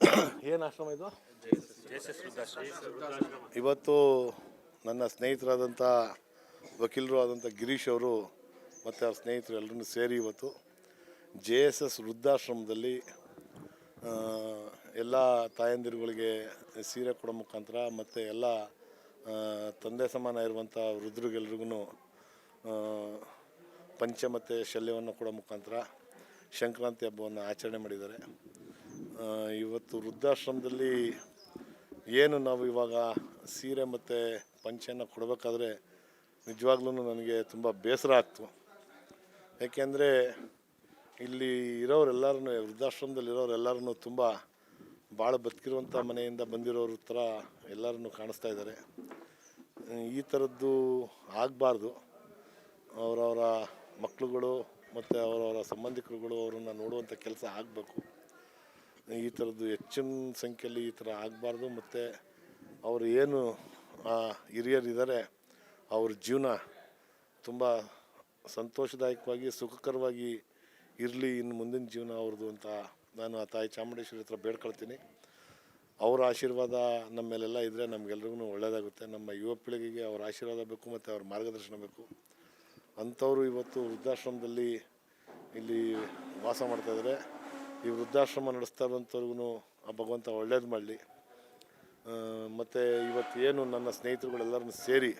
ಏನು ಆಶ್ರಮ ಇದು? ಇವತ್ತು ನನ್ನ ಸ್ನೇಹಿತರಾದಂಥ ವಕೀಲರು ಆದಂಥ ಗಿರೀಶ್ ಅವರು ಮತ್ತು ಅವ್ರ ಸ್ನೇಹಿತರು ಎಲ್ಲರೂ ಸೇರಿ ಇವತ್ತು ಜೆ ಎಸ್ ಎಸ್ ವೃದ್ಧಾಶ್ರಮದಲ್ಲಿ ಎಲ್ಲ ತಾಯಂದಿರುಗಳಿಗೆ ಸೀರೆ ಕೊಡೋ ಮುಖಾಂತರ ಮತ್ತು ಎಲ್ಲ ತಂದೆ ಸಮಾನ ಇರುವಂಥ ವೃದ್ಧರಿಗೆಲ್ರಿಗೂ ಪಂಚ ಮತ್ತು ಶಲ್ಯವನ್ನು ಕೊಡೋ ಮುಖಾಂತರ ಸಂಕ್ರಾಂತಿ ಹಬ್ಬವನ್ನು ಆಚರಣೆ ಮಾಡಿದ್ದಾರೆ. ಇವತ್ತು ವೃದ್ಧಾಶ್ರಮದಲ್ಲಿ ಏನು ನಾವು ಇವಾಗ ಸೀರೆ ಮತ್ತು ಪಂಚೆಯನ್ನು ಕೊಡಬೇಕಾದ್ರೆ ನಿಜವಾಗ್ಲೂ ನನಗೆ ತುಂಬ ಬೇಸರ ಆಗ್ತು. ಏಕೆಂದರೆ ಇಲ್ಲಿ ಇರೋರೆಲ್ಲರೂ ವೃದ್ಧಾಶ್ರಮದಲ್ಲಿ ಇರೋರೆಲ್ಲರೂ ತುಂಬ ಭಾಳ ಬದುಕಿರುವಂಥ ಮನೆಯಿಂದ ಬಂದಿರೋರ ಥರ ಎಲ್ಲರನ್ನು ಕಾಣಿಸ್ತಾ ಇದ್ದಾರೆ. ಈ ಥರದ್ದು ಆಗಬಾರ್ದು. ಅವರವರ ಮಕ್ಕಳುಗಳು ಮತ್ತು ಅವರವರ ಸಂಬಂಧಿಕರುಗಳು ಅವರನ್ನು ನೋಡುವಂಥ ಕೆಲಸ ಆಗಬೇಕು. ಈ ಥರದ್ದು ಹೆಚ್ಚಿನ ಸಂಖ್ಯೆಯಲ್ಲಿ ಈ ಥರ ಆಗಬಾರ್ದು ಮತ್ತು ಅವರು ಏನು ಹಿರಿಯರಿದ್ದಾರೆ, ಅವ್ರ ಜೀವನ ತುಂಬ ಸಂತೋಷದಾಯಕವಾಗಿ, ಸುಖಕರವಾಗಿ ಇರಲಿ, ಇನ್ನು ಮುಂದಿನ ಜೀವನ ಅವ್ರದ್ದು ಅಂತ ನಾನು ಆ ತಾಯಿ ಚಾಮುಂಡೇಶ್ವರಿ ಹತ್ರ ಬೇಡ್ಕೊಳ್ತೀನಿ. ಅವರ ಆಶೀರ್ವಾದ ನಮ್ಮ ಮೇಲೆಲ್ಲ ಇದ್ದರೆ ನಮಗೆಲ್ರಿಗೂ ಒಳ್ಳೆಯದಾಗುತ್ತೆ. ನಮ್ಮ ಯುವ ಪೀಳಿಗೆಗೆ ಅವ್ರ ಆಶೀರ್ವಾದ ಬೇಕು ಮತ್ತು ಅವ್ರ ಮಾರ್ಗದರ್ಶನ ಬೇಕು. ಅಂಥವರು ಇವತ್ತು ವೃದ್ಧಾಶ್ರಮದಲ್ಲಿ ಇಲ್ಲಿ ವಾಸ ಮಾಡ್ತಾಯಿದ್ದಾರೆ ಈ ವೃದ್ಧಾಶ್ರಮ ನಡೆಸ್ತಾ ಇರೋಂಥವ್ರಿಗೂ ಆ ಭಗವಂತ ಒಳ್ಳೇದು ಮಾಡಲಿ. ಮತ್ತು ಇವತ್ತು ಏನು ನನ್ನ ಸ್ನೇಹಿತರುಗಳೆಲ್ಲರನ್ನು ಸೇರಿ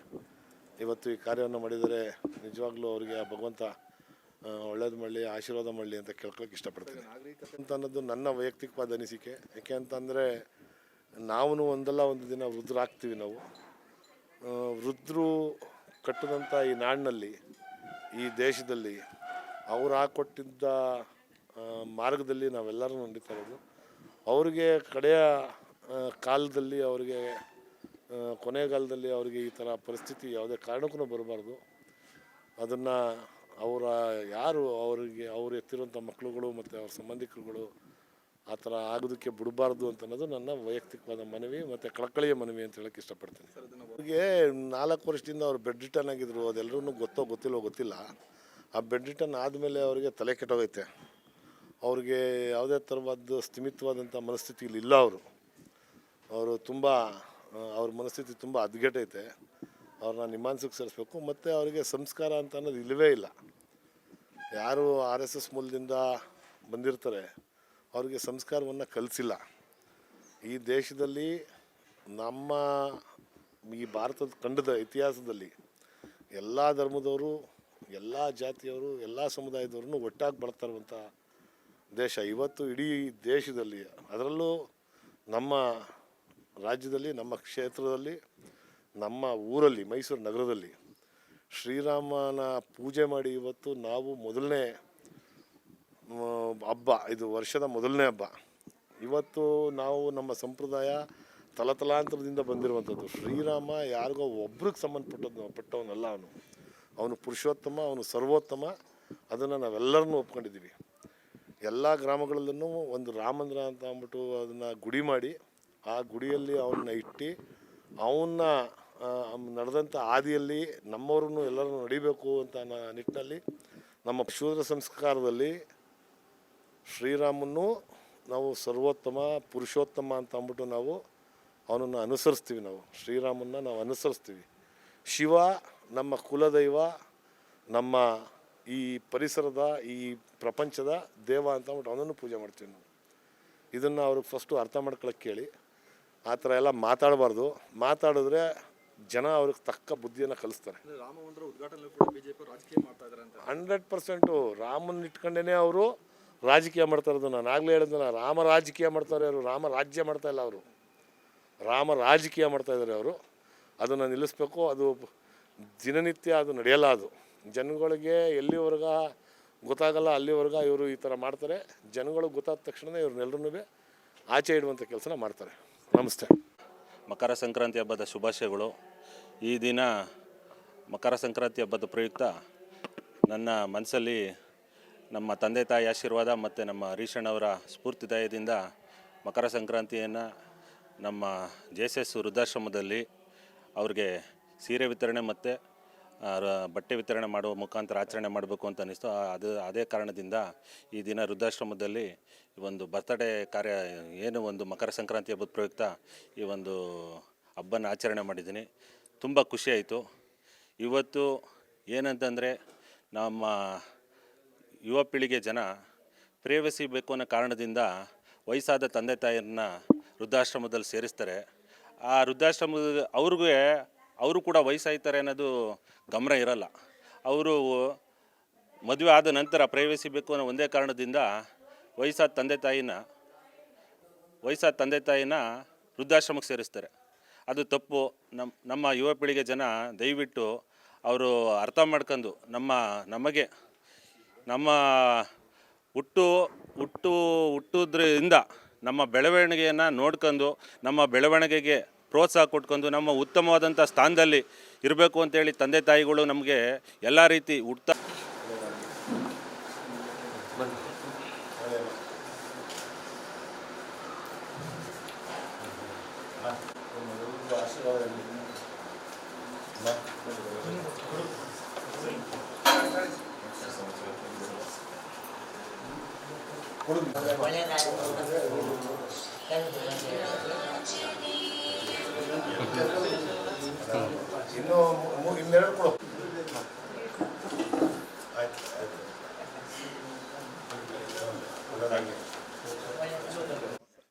ಇವತ್ತು ಈ ಕಾರ್ಯವನ್ನು ಮಾಡಿದರೆ ನಿಜವಾಗ್ಲೂ ಅವರಿಗೆ ಆ ಭಗವಂತ ಒಳ್ಳೇದು ಮಾಡಲಿ ಆಶೀರ್ವಾದ ಮಾಡಲಿ ಅಂತ ಕೇಳ್ಕೊಳಕ್ಕೆ ಇಷ್ಟಪಡ್ತೀನಿ. ಅಂತ ಅನ್ನೋದು ನನ್ನ ವೈಯಕ್ತಿಕವಾದ ಅನಿಸಿಕೆ. ಯಾಕೆ ಅಂತಂದರೆ ನಾವು ಒಂದಲ್ಲ ಒಂದು ದಿನ ವೃದ್ಧರಾಗ್ತೀವಿ ನಾವು. ವೃದ್ಧರು ಕಟ್ಟಿದಂಥ ಈ ನಾಡಿನಲ್ಲಿ ಈ ದೇಶದಲ್ಲಿ ಅವ್ರು ಹಾಕ್ಕೊಟ್ಟಿದ್ದ ಆ, ಮಾರ್ಗದಲ್ಲಿ ನಾವೆಲ್ಲರೂ ನಡೀತಾ ಇರೋದು. ಅವರಿಗೆ ಕಡೆಯ ಕಾಲದಲ್ಲಿ ಅವರಿಗೆ ಕೊನೆಗಾಲದಲ್ಲಿ ಅವರಿಗೆ ಈ ಥರ ಪರಿಸ್ಥಿತಿ ಯಾವುದೇ ಕಾರಣಕ್ಕೂ ಬರಬಾರ್ದು. ಅದನ್ನು ಅವರ, ಯಾರು ಅವರಿಗೆ, ಅವ್ರು ಎತ್ತಿರುವಂಥ ಮಕ್ಕಳುಗಳು ಮತ್ತು ಅವ್ರ ಸಂಬಂಧಿಕರುಗಳು ಆ ಥರ ಆಗೋದಕ್ಕೆ ಬಿಡಬಾರ್ದು ಅಂತ ಅನ್ನೋದು ನನ್ನ ವೈಯಕ್ತಿಕವಾದ ಮನವಿ ಮತ್ತು ಕಳಕಳಿಯ ಮನವಿ ಅಂತ ಹೇಳಕ್ಕೆ ಇಷ್ಟಪಡ್ತೀನಿ. ಅವ್ರಿಗೆ ನಾಲ್ಕು ವರ್ಷದಿಂದ ಅವ್ರು ಬೆಡ್ ರಿಟರ್ನ್ ಆಗಿದ್ರು ಅದೆಲ್ಲರೂ ಗೊತ್ತೋ ಗೊತ್ತಿಲ್ಲೋ ಗೊತ್ತಿಲ್ಲ. ಆ ಬೆಡ್ ರಿಟರ್ನ್ ಆದಮೇಲೆ ಅವರಿಗೆ ತಲೆ ಕೆಟ್ಟೋಗೈತೆ. ಅವ್ರಿಗೆ ಯಾವುದೇ ಥರವಾದ ಸ್ಥಿಮಿತವಾದಂಥ ಮನಸ್ಥಿತಿಯಲ್ಲಿ ಇಲ್ಲ ಅವರು. ಅವರು ತುಂಬ ಅವ್ರ ಮನಸ್ಥಿತಿ ತುಂಬ ಅದ್ಗೆಟೈತೆ ಅವ್ರನ್ನ ನಿಮಾನ್ಸಕ್ಕೆ ಸೇರಿಸ್ಬೇಕು, ಮತ್ತು ಅವರಿಗೆ ಸಂಸ್ಕಾರ ಅಂತ ಅನ್ನೋದು ಇಲ್ಲವೇ ಇಲ್ಲ. ಯಾರು ಆರ್ ಎಸ್ ಎಸ್ ಮೂಲದಿಂದ ಬಂದಿರ್ತಾರೆ, ಅವರಿಗೆ ಸಂಸ್ಕಾರವನ್ನು ಕಲಿಸಿಲ್ಲ. ಈ ದೇಶದಲ್ಲಿ ನಮ್ಮ, ಈ ಭಾರತದ ಖಂಡದ ಇತಿಹಾಸದಲ್ಲಿ ಎಲ್ಲ ಧರ್ಮದವರು, ಎಲ್ಲ ಜಾತಿಯವರು, ಎಲ್ಲ ಸಮುದಾಯದವ್ರು ಒಟ್ಟಾಗಿ ಬರ್ತಾ ದೇಶ ಇವತ್ತು ಇಡೀ ದೇಶದಲ್ಲಿ, ಅದರಲ್ಲೂ ನಮ್ಮ ರಾಜ್ಯದಲ್ಲಿ, ನಮ್ಮ ಕ್ಷೇತ್ರದಲ್ಲಿ, ನಮ್ಮ ಊರಲ್ಲಿ, ಮೈಸೂರು ನಗರದಲ್ಲಿ ಶ್ರೀರಾಮನ ಪೂಜೆ ಮಾಡಿ ಇವತ್ತು ನಾವು ಮೊದಲನೇ ಹಬ್ಬ, ಇದು ವರ್ಷದ ಮೊದಲನೇ ಹಬ್ಬ. ಇವತ್ತು ನಾವು ನಮ್ಮ ಸಂಪ್ರದಾಯ ತಲತಲಾಂತರದಿಂದ ಬಂದಿರುವಂಥದ್ದು. ಶ್ರೀರಾಮ ಯಾರಿಗೋ ಒಬ್ರಿಗೆ ಸಂಬಂಧಪಟ್ಟದ್ದು, ಪಟ್ಟವನಲ್ಲ ಅವನು. ಅವನು ಪುರುಷೋತ್ತಮ, ಅವನು ಸರ್ವೋತ್ತಮ. ಅದನ್ನು ನಾವೆಲ್ಲರನ್ನೂ ಒಪ್ಕೊಂಡಿದ್ದೀವಿ. ಎಲ್ಲ ಗ್ರಾಮಗಳಲ್ಲೂ ಒಂದು ರಾಮಂದ್ರ ಅಂತ ಅಂದ್ಬಿಟ್ಟು ಅದನ್ನು ಗುಡಿ ಮಾಡಿ, ಆ ಗುಡಿಯಲ್ಲಿ ಅವನ್ನ ಇಟ್ಟು ಅವನ್ನ ನಡೆದಂಥ ಹಾದಿಯಲ್ಲಿ ನಮ್ಮವ್ರನ್ನು ಎಲ್ಲರೂ ನಡಿಬೇಕು ಅಂತ ನಿಟ್ಟಿನಲ್ಲಿ ನಮ್ಮ ಶೂದ್ರ ಸಂಸ್ಕಾರದಲ್ಲಿ ಶ್ರೀರಾಮನ್ನು ನಾವು ಸರ್ವೋತ್ತಮ, ಪುರುಷೋತ್ತಮ ಅಂತ ಅಂದ್ಬಿಟ್ಟು ನಾವು ಅವನನ್ನು ಅನುಸರಿಸ್ತೀವಿ ನಾವು. ಶ್ರೀರಾಮನ್ನ ನಾವು ಅನುಸರಿಸ್ತೀವಿ. ಶಿವ ನಮ್ಮ ಕುಲದೈವ, ನಮ್ಮ ಈ ಪರಿಸರದ ಈ ಪ್ರಪಂಚದ ದೇವ ಅಂತ ಅಂದ್ಬಿಟ್ಟು ಅವನನ್ನು ಪೂಜೆ ಮಾಡ್ತೀವಿ ನಾವು. ಇದನ್ನು ಅವ್ರಿಗೆ ಫಸ್ಟು ಅರ್ಥ ಮಾಡ್ಕೊಳಕ್ಕೆ ಕೇಳಿ. ಆ ಥರ ಎಲ್ಲ ಮಾತಾಡಬಾರ್ದು. ಮಾತಾಡಿದ್ರೆ ಜನ ಅವ್ರಿಗೆ ತಕ್ಕ ಬುದ್ಧಿಯನ್ನು ಕಲಿಸ್ತಾರೆ. ಹಂಡ್ರೆಡ್ ಪರ್ಸೆಂಟು ರಾಮನ ಇಟ್ಕೊಂಡೇ ಅವರು ರಾಜಕೀಯ ಮಾಡ್ತಾ ಇರೋದು. ನಾನು ಆಗಲೇ ಹೇಳಿದ್ನಲ್ಲ ರಾಮ ರಾಜಕೀಯ ಮಾಡ್ತಾರೆ ಅವರು ರಾಮ ರಾಜ್ಯ ಮಾಡ್ತಾ ಇಲ್ಲ ಅವರು. ರಾಮ ರಾಜಕೀಯ ಮಾಡ್ತಾ ಇದ್ದಾರೆ ಅವರು. ಅದನ್ನು ನಿಲ್ಲಿಸ್ಬೇಕು. ಅದು ದಿನನಿತ್ಯ ಅದು ನಡೆಯಲ್ಲ ಅದು. ಜನಗಳಿಗೆ ಎಲ್ಲಿವರೆಗ ಗೊತ್ತಾಗಲ್ಲ, ಅಲ್ಲಿವರೆಗ ಇವರು ಈ ಥರ ಮಾಡ್ತಾರೆ. ಜನಗಳು ಗೊತ್ತಾದ ತಕ್ಷಣ ಇವ್ರನ್ನೆಲ್ಲರೂ ಆಚೆ ಇಡುವಂಥ ಕೆಲಸನ ಮಾಡ್ತಾರೆ. ನಮಸ್ತೆ. ಮಕರ ಸಂಕ್ರಾಂತಿ ಹಬ್ಬದ ಶುಭಾಶಯಗಳು. ಈ ದಿನ ಮಕರ ಸಂಕ್ರಾಂತಿ ಹಬ್ಬದ ಪ್ರಯುಕ್ತ ನನ್ನ ಮನಸ್ಸಲ್ಲಿ ನಮ್ಮ ತಂದೆ ತಾಯಿ ಆಶೀರ್ವಾದ ಮತ್ತು ನಮ್ಮ ಹರೀಶಣ್ಣವರ ಸ್ಫೂರ್ತಿದಾಯದಿಂದ ಮಕರ ಸಂಕ್ರಾಂತಿಯನ್ನು ನಮ್ಮ ಜೆ ಎಸ್ ಎಸ್ ವೃದ್ಧಾಶ್ರಮದಲ್ಲಿ ಅವ್ರಿಗೆ ಸೀರೆ ವಿತರಣೆ ಮತ್ತು ಬಟ್ಟೆ ವಿತರಣೆ ಮಾಡುವ ಮುಖಾಂತರ ಆಚರಣೆ ಮಾಡಬೇಕು ಅಂತ ಅನ್ನಿಸ್ತು. ಅದು, ಅದೇ ಕಾರಣದಿಂದ ಈ ದಿನ ವೃದ್ಧಾಶ್ರಮದಲ್ಲಿ ಒಂದು ಬರ್ತಡೇ ಕಾರ್ಯ, ಏನು ಒಂದು ಮಕರ ಸಂಕ್ರಾಂತಿ ಹಬ್ಬದ ಪ್ರಯುಕ್ತ ಈ ಒಂದು ಹಬ್ಬನ ಆಚರಣೆ ಮಾಡಿದ್ದೀನಿ. ತುಂಬ ಖುಷಿಯಾಯಿತು ಇವತ್ತು ಏನಂತಂದರೆ ನಮ್ಮ ಯುವ ಪೀಳಿಗೆ ಜನ ಪ್ರೇವಸಿ ಬೇಕು ಅನ್ನೋ ಕಾರಣದಿಂದ ವಯಸ್ಸಾದ ತಂದೆ ತಾಯಿಯರನ್ನ ವೃದ್ಧಾಶ್ರಮದಲ್ಲಿ ಸೇರಿಸ್ತಾರೆ. ಆ ವೃದ್ಧಾಶ್ರಮದ, ಅವ್ರಿಗೂ ಅವರು ಕೂಡ ವಯಸ್ಸಾಯ್ತಾರೆ ಅನ್ನೋದು ಗಮನ ಇರಲ್ಲ. ಅವರು ಮದುವೆ ಆದ ನಂತರ ಪ್ರೈವೇಸಿ ಬೇಕು ಅನ್ನೋ ಒಂದೇ ಕಾರಣದಿಂದ ವಯಸ್ಸಾದ ತಂದೆ ತಾಯಿನ, ವಯಸ್ಸಾದ ತಂದೆ ತಾಯಿನ ವೃದ್ಧಾಶ್ರಮಕ್ಕೆ ಸೇರಿಸ್ತಾರೆ. ಅದು ತಪ್ಪು. ನಮ್ಮ ನಮ್ಮ ಯುವ ಪೀಳಿಗೆ ಜನ ದಯವಿಟ್ಟು ಅವರು ಅರ್ಥ ಮಾಡ್ಕೊಂಡು ನಮ್ಮ, ನಮಗೆ, ನಮ್ಮ ಹುಟ್ಟು ಹುಟ್ಟು, ಹುಟ್ಟೋದ್ರಿಂದ ನಮ್ಮ ಬೆಳವಣಿಗೆಯನ್ನು ನೋಡ್ಕೊಂಡು ನಮ್ಮ ಬೆಳವಣಿಗೆಗೆ ಪ್ರೋತ್ಸಾಹ ಕೊಟ್ಕೊಂಡು ನಮ್ಮ ಉತ್ತಮವಾದಂಥ ಸ್ಥಾನದಲ್ಲಿ ಇರಬೇಕು ಅಂತೇಳಿ ತಂದೆ ತಾಯಿಗಳು ನಮಗೆ ಎಲ್ಲ ರೀತಿ ಹುಟ್ಟ ಒಳ್ಳೆಯದಾಗಲಿ ಇನ್ನು ಇನ್ನೆರಡು ಕೊಡು.